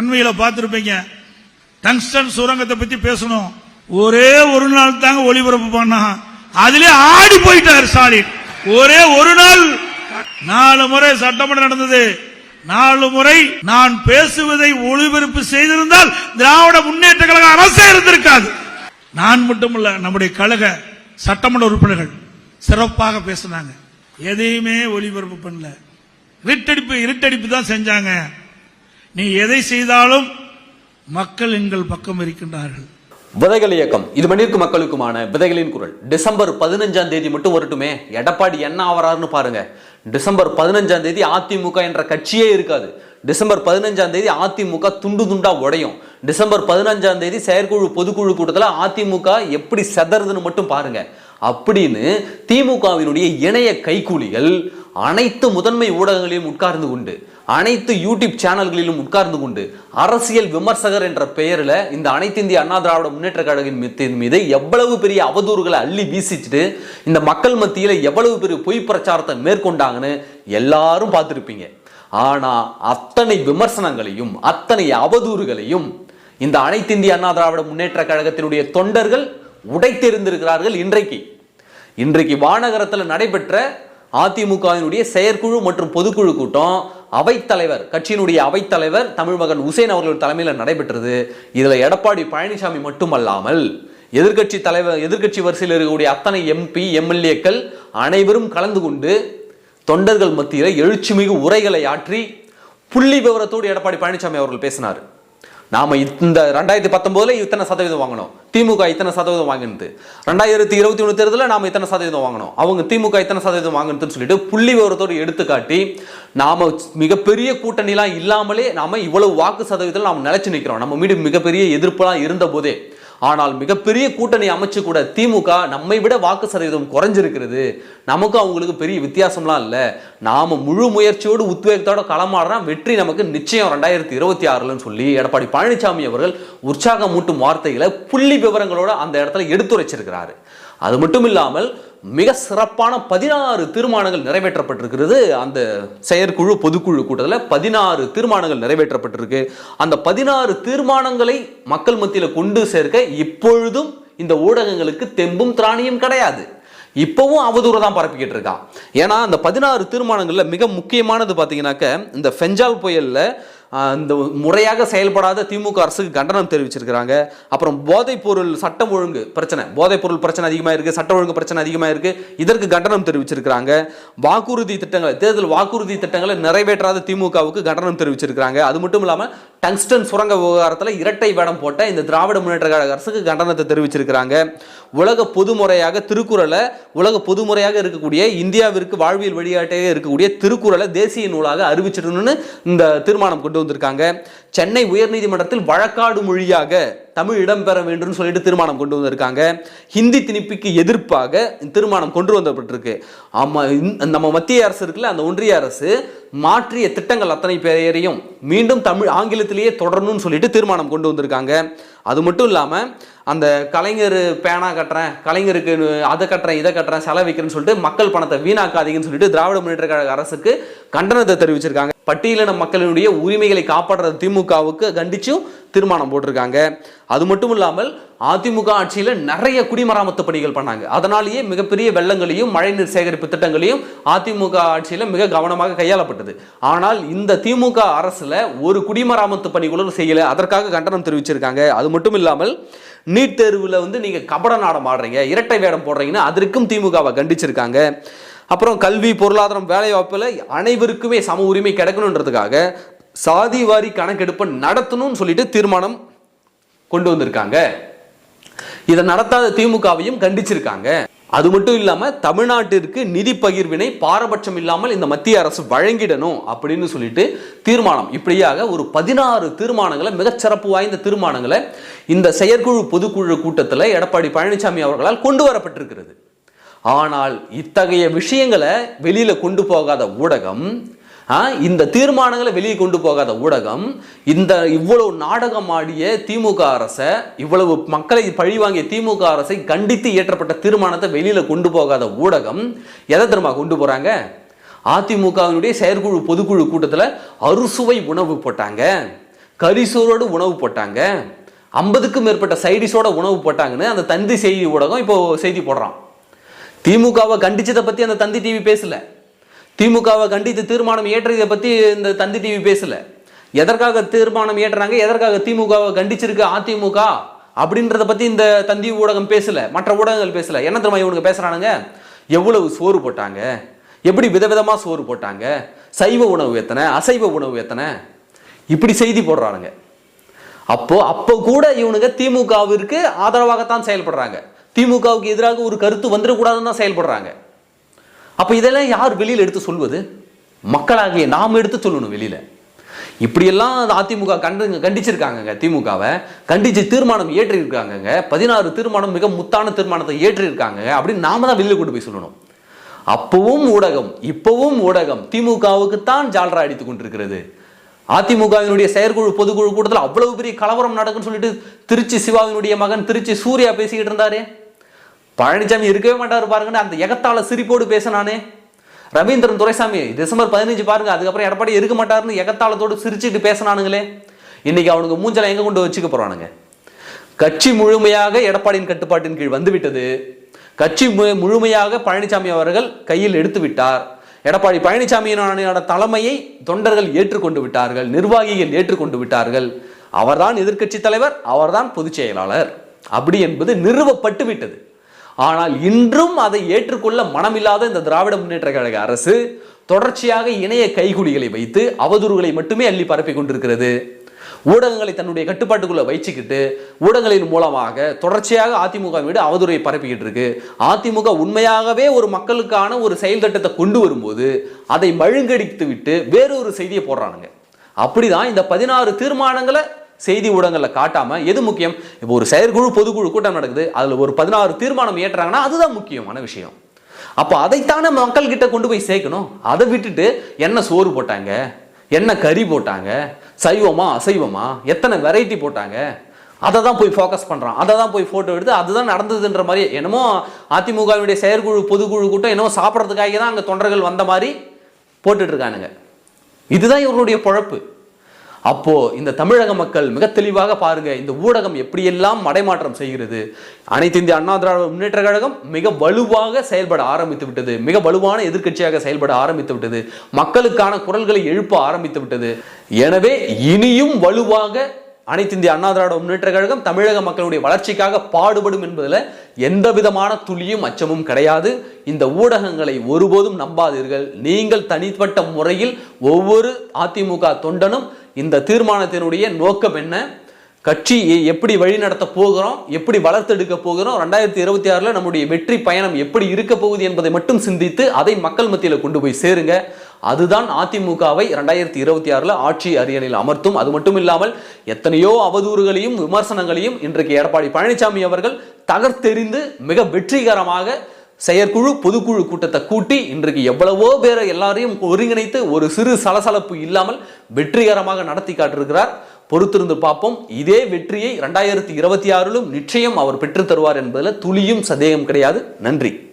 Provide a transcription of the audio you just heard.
அண்மையில பார்த்திருப்பீங்க. டங்ஸ்டன் சுரங்கத்தை பத்தி பேசணும். ஒரே ஒரு நாள் தாங்க ஒளிபரப்பு பண்ணா அதிலே ஆடி போயிட்டார் ஸ்டாலின். ஒரே ஒரு நாள். நாலு முறை சட்டமன்றம் நடந்தது. நாலு முறை நான் பேசுவதை ஒளிபரப்பு செய்திருந்தால் திராவிட முன்னேற்ற கழக அரசே இருந்திருக்காது. நான் மட்டுமல்ல நம்முடைய கழக சட்டமன்ற உறுப்பினர்கள் சிறப்பாக பேசினாங்க. எதையுமே ஒளிபரப்பு பண்ணல. இருட்டடிப்பு இருட்டடிப்பு தான் செஞ்சாங்க. நீ எதை செய்தாலும் மக்கள் எங்கள் பக்கம் இருக்கின்றார்கள். விதைகள் இயக்கம். இது மணிற்கு மக்களுக்குமான விதைகளின் குரல். டிசம்பர் பதினஞ்சாம் தேதி மட்டும் வரட்டுமே? எடப்பாடி என்ன ஆவறாருன்னு பாருங்க. டிசம்பர் பதினஞ்சாம் தேதி அதிமுக என்ற கட்சியே இருக்காது. டிசம்பர் பதினஞ்சாம் தேதி அதிமுக துண்டு துண்டா உடையும். டிசம்பர் பதினஞ்சாம் தேதி செயற்குழு பொதுக்குழு கூட்டத்தில் அதிமுக எப்படி செதறதுன்னு மட்டும் பாருங்க. அப்படின்னு திமுகவினுடைய இணைய கைக்கூலிகள் அனைத்து முதன்மை ஊடகங்களையும் உட்கார்ந்து கொண்டு அனைத்து யூடியூப் சேனல்களிலும் உட்கார்ந்து கொண்டு அரசியல் விமர்சகர் என்ற பெயரில் இந்த அனைத்து இந்திய அண்ணா திராவிட முன்னேற்ற கழகின் மீது- மீது எவ்வளவு பெரிய அவதூறுகளை அள்ளி வீசிச்சுட்டு இந்த மக்கள் மத்தியில் எவ்வளவு பெரிய பொய் பிரச்சாரத்தை மேற்கொண்டாங்கன்னு எல்லாரும் பார்த்துருப்பீங்க. ஆனால் அத்தனை விமர்சனங்களையும் அத்தனை அவதூறுகளையும் இந்த அனைத்து இந்திய அண்ணா திராவிட முன்னேற்ற கழகத்தினுடைய தொண்டர்கள் உடைத்தெறிந்திருக்கிறார்கள் இன்றைக்கு. இன்றைக்கு வானகரத்தில் நடைபெற்ற அதிமுகவினுடைய செயற்குழு மற்றும் பொதுக்குழு கூட்டம் அவைத்தலைவர் கட்சியினுடைய அவைத்தலைவர் தமிழ் மகன் உசேன் அவர்கள் தலைமையில் நடைபெற்றது. இதில் எடப்பாடி பழனிசாமி மட்டுமல்லாமல் எதிர்கட்சி தலைவர் எதிர்க்கட்சி வரிசையில் இருக்கக்கூடிய அத்தனை எம்பி எம்எல்ஏக்கள் அனைவரும் கலந்து கொண்டு தொண்டர்கள் மத்தியில் எழுச்சிமிகு உரைகளை ஆற்றி புள்ளி விவரத்தோடு எடப்பாடி பழனிசாமி அவர்கள் பேசினார். நாம இந்த ரெண்டாயிரத்தி பத்தொன்பதுல இத்தனை சதவீதம் வாங்கணும். திமுக இத்தனை சதவீதம் வாங்கினது. ரெண்டாயிரத்தி இருபத்தி ஒன்று தேர்தலில் நாம இத்தனை சதவீதம் வாங்கணும். அவங்க திமுக இத்தனை சதவீதம் வாங்கினதுன்னு சொல்லிட்டு புள்ளி விவரத்தோடு எடுத்துக்காட்டி நாம மிகப்பெரிய கூட்டணிலாம் இல்லாமலே நாம இவ்வளவு வாக்கு சதவீதத்தில் நாம நிலைச்சு நிற்கிறோம் நம்ம மீது மிகப்பெரிய எதிர்ப்புலாம் இருந்த போதே. ஆனால் மிகப்பெரிய கூட்டணி அமைச்சு கூட திமுக நம்மை விட வாக்கு சதவீதம் குறைஞ்சிருக்கிறது. நமக்கு அவங்களுக்கு பெரிய வித்தியாசம்லாம் இல்லை. நாம முழு முயற்சியோடு உத்வேகத்தோட களமாடுறோம் வெற்றி நமக்கு நிச்சயம் ரெண்டாயிரத்தி இருபத்தி ஆறுலன்னு சொல்லி எடப்பாடி பழனிசாமி அவர்கள் உற்சாகம் மூட்டும் வார்த்தைகளை புள்ளி விவரங்களோட அந்த இடத்துல எடுத்துரைச்சிருக்கிறாரு. அது மட்டும் இல்லாமல் மிக சிறப்பான பதினாறு தீர்மானங்கள் நிறைவேற்றப்பட்டிருக்கிறது. அந்த செயற்குழு பொதுக்குழு கூட்டத்தில் பதினாறு தீர்மானங்கள் நிறைவேற்றப்பட்டிருக்கு. அந்த பதினாறு தீர்மானங்களை மக்கள் மத்தியில் கொண்டு சேர்க்க இப்பொழுதும் இந்த ஊடகங்களுக்கு தெம்பும் திராணியும் கிடையாது. இப்போவும் அவதூறு தான் பரப்பிக்கிட்டு இருக்கான் ஏன்னா அந்த பதினாறு தீர்மானங்களில் மிக முக்கியமானது பார்த்தீங்கன்னாக்க இந்த ஃபெஞ்சால் புயலில் இந்த முறையாக செயல்படாத திமுக அரசுக்கு கண்டனம் தெரிவிச்சிருக்கிறாங்க. அப்புறம் போதைப்பொருள் சட்டம் ஒழுங்கு பிரச்சனை. போதைப்பொருள் பிரச்சனை அதிகமாக இருக்குது சட்ட ஒழுங்கு பிரச்சனை அதிகமாக இருக்குது இதற்கு கண்டனம் தெரிவிச்சிருக்கிறாங்க. வாக்குறுதி திட்டங்களை தேர்தல் வாக்குறுதி திட்டங்களை நிறைவேற்றாத திமுகவுக்கு கண்டனம் தெரிவிச்சிருக்கிறாங்க. அது மட்டும் இல்லாமல் டங்ஸ்டன் சுரங்க விவகாரத்தில் இரட்டை வேடம் போட்ட இந்த திராவிட முன்னேற்ற கழக அரசுக்கு கண்டனத்தை தெரிவிச்சிருக்கிறாங்க. உலக பொதுமுறையாக திருக்குறளை உலக பொதுமுறையாக இருக்கக்கூடிய இந்தியாவிற்கு வாழ்வியல் வழிகாட்டையாக இருக்கக்கூடிய திருக்குறளை தேசிய நூலாக அறிவிச்சிடணும்னு இந்த தீர்மானம் கொண்டு வந்திருக்காங்க. சென்னை உயர்நீதிமன்றத்தில் வழக்காடு மொழியாக தமிழ் இடம்பெற வேண்டும் சொல்லிட்டு தீர்மானம் கொண்டு வந்திருக்காங்க. ஹிந்தி திணிப்புக்கு எதிர்ப்பாக திருமணம் கொண்டு வந்தப்பட்டிருக்கு. ஆமாம் நம்ம மத்திய அரசு இருக்குல்ல அந்த ஒன்றிய அரசு மாற்றிய திட்டங்கள் அத்தனை பேரையும் மீண்டும் தமிழ் ஆங்கிலத்திலேயே தொடரணும்னு சொல்லிட்டு தீர்மானம் கொண்டு வந்திருக்காங்க. அது மட்டும் இல்லாமல் அந்த கலைஞர் பேனா கட்டுறேன் கலைஞருக்கு அதை கட்டுறேன் இதை கட்டுறேன் செலவு வைக்கிறேன்னு சொல்லிட்டு மக்கள் பணத்தை வீணாக்காதீங்கன்னு சொல்லிட்டு திராவிட முன்னேற்ற கழக அரசுக்கு கண்டனத்தை தெரிவிச்சிருக்காங்க. பட்டியலின மக்களினுடைய உரிமைகளை காப்பாற்றுற திமுகவுக்கு கண்டிச்சும் தீர்மானம் போட்டிருக்காங்க. அது மட்டும் இல்லாமல் அதிமுக ஆட்சியில் நிறைய குடிமராமத்து பணிகள் பண்ணாங்க. அதனாலேயே மிகப்பெரிய வெள்ளங்களையும் மழைநீர் சேகரிப்பு திட்டங்களையும் அதிமுக ஆட்சியில் மிக கவனமாக கையாளப்பட்டது. ஆனால் இந்த திமுக அரசில் ஒரு குடிமராமத்து பணி கூட அதற்காக கண்டனம் தெரிவிச்சிருக்காங்க. அது மட்டும் இல்லாமல் நீட் தேர்வில் வந்து நீங்கள் கபட நாடம் ஆடுறீங்க இரட்டை வேடம் போடுறீங்கன்னு அதற்கும் திமுகவை கண்டிச்சிருக்காங்க. அப்புறம் கல்வி பொருளாதாரம் வேலைவாய்ப்பில் அனைவருக்குமே சம உரிமை கிடைக்கணுன்றதுக்காக சாதி வாரி கணக்கெடுப்பை நடத்தணும்னு சொல்லிட்டு தீர்மானம் கொண்டு வந்திருக்காங்க. இதை நடத்தாத திமுகவையும் கண்டிச்சிருக்காங்க. அது மட்டும் இல்லாமல் தமிழ்நாட்டிற்கு நிதி பகிர்வினை பாரபட்சம் இல்லாமல் இந்த மத்திய அரசு வழங்கிடணும் அப்படின்னு சொல்லிட்டு தீர்மானம். இப்படியாக ஒரு பதினாறு தீர்மானங்களை மிகச்சிறப்பு வாய்ந்த தீர்மானங்களை இந்த செயற்குழு பொதுக்குழு கூட்டத்தில் எடப்பாடி பழனிசாமி அவர்களால் கொண்டு வரப்பட்டிருக்கிறது. ஆனால் இத்தகைய விஷயங்களை வெளியில் கொண்டு போகாத ஊடகம் இந்த தீர்மானங்களை வெளியே கொண்டு போகாத ஊடகம் இந்த இவ்வளவு நாடகம் ஆடிய திமுக அரசை இவ்வளவு மக்களை பழிவாங்கிய திமுக அரசை கண்டித்து இயற்றப்பட்ட தீர்மானத்தை வெளியில் கொண்டு போகாத ஊடகம் எதை தெரியுமா கொண்டு போகிறாங்க அதிமுகவினுடைய செயற்குழு பொதுக்குழு கூட்டத்தில் அறுசுவை உணவு போட்டாங்க. கரிசோரோடு உணவு போட்டாங்க. ஐம்பதுக்கும் மேற்பட்ட சைடிஸோட உணவு போட்டாங்கன்னு அந்த தந்தி செய்தி ஊடகம் இப்போ செய்தி போடுறான். திமுகவை கண்டிச்சதை பற்றி அந்த தந்தி டிவி பேசலை. திமுகவை கண்டித்து தீர்மானம் ஏற்றதை பத்தி இந்த தந்தி டிவி பேசல. எதற்காக தீர்மானம் ஏற்றுறாங்க எதற்காக திமுகவை கண்டிச்சிருக்கு அதிமுக? அப்படின்றத பத்தி இந்த தந்தி ஊடகம் பேசல. மற்ற ஊடகங்கள் பேசல. என்ன தெரியுமா இவனுங்க பேசுறானுங்க? எவ்வளவு சோறு போட்டாங்க? எப்படி விதவிதமா சோறு போட்டாங்க? சைவ உணவு எத்தனை? அசைவ உணவு எத்தனை? இப்படி செய்தி போடுறானுங்க. அப்போ அப்போ கூட இவனுங்க திமுகவிற்கு ஆதரவாகத்தான் செயல்படுறாங்க. திமுகவுக்கு எதிராக ஒரு கருத்து வந்துடக்கூடாதுன்னு தான் செயல்படுறாங்க. அப்போ இதெல்லாம் யார் வெளியில் எடுத்து சொல்வது? மக்களாகிய நாம் எடுத்து சொல்லணும் வெளியில். இப்படியெல்லாம் அதிமுக கண்டு கண்டிச்சிருக்காங்க திமுகவை. கண்டிச்சு தீர்மானம் ஏற்றிருக்காங்கங்க. பதினாறு தீர்மானம் மிக முத்தான தீர்மானத்தை ஏற்றிருக்காங்க அப்படின்னு நாம தான் வெளியில் கொண்டு போய் சொல்லணும். அப்பவும் ஊடகம் இப்பவும் ஊடகம் திமுகவுக்கு தான் ஜால்ரா அடித்துக் கொண்டிருக்கிறது. அதிமுகவினுடைய செயற்குழு பொதுக்குழு கூட்டத்தில் அவ்வளவு பெரிய கலவரம் நடக்குன்னு சொல்லிட்டு திருச்சி சிவாவினுடைய மகன் திருச்சி சூர்யா பேசிக்கிட்டு இருந்தாரே. பழனிசாமி இருக்கவே மாட்டார் பாருங்கன்னு அந்த எகத்தால சிரிப்போடு பேசினானே. ரவீந்திரன் துரைசாமி டிசம்பர் பதினஞ்சு பாருங்க அதுக்கப்புறம் எடப்பாடி இருக்க மாட்டாருன்னு எகத்தாளத்தோடு சிரிச்சுட்டு பேசினானுங்களே. இன்னைக்கு அவனுக்கு மூஞ்சலை எங்க கொண்டு வச்சுக்க போறானுங்க? கட்சி முழுமையாக எடப்பாடியின் கட்டுப்பாட்டின் கீழ் வந்துவிட்டது. கட்சி மு- முழுமையாக பழனிசாமி அவர்கள் கையில் எடுத்து விட்டார். எடப்பாடி பழனிசாமியினோட தலைமையை தொண்டர்கள் ஏற்றுக்கொண்டு விட்டார்கள் நிர்வாகிகள் ஏற்றுக்கொண்டு விட்டார்கள். அவர்தான் எதிர்க்கட்சி தலைவர் அவர்தான் பொதுச் செயலாளர். அப்படி என்பது நிறுவப்பட்டு விட்டது ஆனால் இன்றும் அதை ஏற்றுக்கொள்ள மனமில்லாத இந்த திராவிட முன்னேற்ற கழக அரசு தொடர்ச்சியாக இணைய கைகுலிகளை வைத்து அவதூறுகளை மட்டுமே அள்ளி பரப்பிக் கொண்டிருக்கிறது. ஊடகங்களை தன்னுடைய கட்டுப்பாட்டுக்குள்ள வச்சுக்கிட்டு ஊடகங்களின் மூலமாக தொடர்ச்சியாக அதிமுக மீது அவதூறை பரப்பிக்கிட்டு இருக்கு. அதிமுக உண்மையாகவே ஒரு மக்களுக்கான ஒரு செயல் திட்டத்தை கொண்டு வரும்போது அதை மழுங்கடித்து விட்டு வேறொரு செய்தியை போடுறானுங்க. அப்படிதான் இந்த பதினாறு தீர்மானங்களை செய்தி ஊடகங்களில் காட்டாமல் எது முக்கியம்? இப்போ ஒரு செயற்குழு பொதுக்குழு கூட்டம் நடக்குது. அதில் ஒரு பதினாறு தீர்மானம் ஏற்றுறாங்கன்னா அதுதான் முக்கியமான விஷயம். அப்போ அதைத்தானே மக்கள் கிட்ட கொண்டு போய் சேர்க்கணும்? அதை விட்டுட்டு என்ன சோறு போட்டாங்க? என்ன கறி போட்டாங்க? சைவமா அசைவமா? எத்தனை வெரைட்டி போட்டாங்க? அதை தான் போய் ஃபோக்கஸ் பண்ணுறான் அதை தான் போய் ஃபோட்டோ எடுத்து அதுதான் நடந்ததுன்ற மாதிரி என்னமோ அதிமுகவினுடைய செயற்குழு பொதுக்குழு கூட்டம் என்னமோ சாப்பிட்றதுக்காக தான் அங்கே தொண்டர்கள் வந்த மாதிரி போட்டுட்ருக்கானுங்க இதுதான் இவர்களுடைய பொழப்பு. அப்போ இந்த தமிழக மக்கள் மிக தெளிவாக பாருங்க இந்த ஊடகம் எப்படியெல்லாம் மடைமாற்றம் செய்கிறது. அனைத்து இந்திய அண்ணா திராவிட முன்னேற்ற கழகம் மிக வலுவாக செயல்பட ஆரம்பித்து விட்டது. மிக வலுவான எதிர்க்கட்சியாக செயல்பட ஆரம்பித்து விட்டது. மக்களுக்கான குரல்களை எழுப்ப ஆரம்பித்து விட்டது. எனவே இனியும் வலுவாக அனைத்து இந்திய அண்ணா திராவிட முன்னேற்ற கழகம் தமிழக மக்களுடைய வளர்ச்சிக்காக பாடுபடும் என்பதில் எந்த விதமான துளியும் அச்சமும் கிடையாது. இந்த ஊடகங்களை ஒருபோதும் நம்பாதீர்கள். நீங்கள் தனிப்பட்ட முறையில் ஒவ்வொரு அதிமுக தொண்டனும் இந்த தீர்மானத்தினுடைய நோக்கம் என்ன? கட்சியை எப்படி வழிநடத்த போகிறோம்? எப்படி வளர்த்தெடுக்க போகிறோம்? ரெண்டாயிரத்தி இருபத்தி ஆறில் நம்முடைய வெற்றி பயணம் எப்படி இருக்க போகுது என்பதை மட்டும் சிந்தித்து அதை மக்கள் மத்தியில் கொண்டு போய் சேருங்க. அதுதான் அதிமுகவை ரெண்டாயிரத்தி இருபத்தி ஆறில் ஆட்சி அரியணையில் அமர்த்தும். அது மட்டும் இல்லாமல் எத்தனையோ அவதூறுகளையும் விமர்சனங்களையும் இன்றைக்கு எடப்பாடி பழனிசாமி அவர்கள் தகர்த்தெறிந்து மிக வெற்றிகரமாக செயற்குழு பொதுக்குழு கூட்டத்தை கூட்டி இன்றைக்கு எவ்வளவோ பேரை எல்லாரையும் ஒருங்கிணைத்து ஒரு சிறு சலசலப்பு இல்லாமல் வெற்றிகரமாக நடத்தி காட்டிருக்கிறார் பொறுத்திருந்து பார்ப்போம். இதே வெற்றியை ரெண்டாயிரத்தி இருபத்தி ஆறிலும் நிச்சயம் அவர் பெற்றுத்தருவார் என்பதில் துளியும் சந்தேகம் கிடையாது. நன்றி.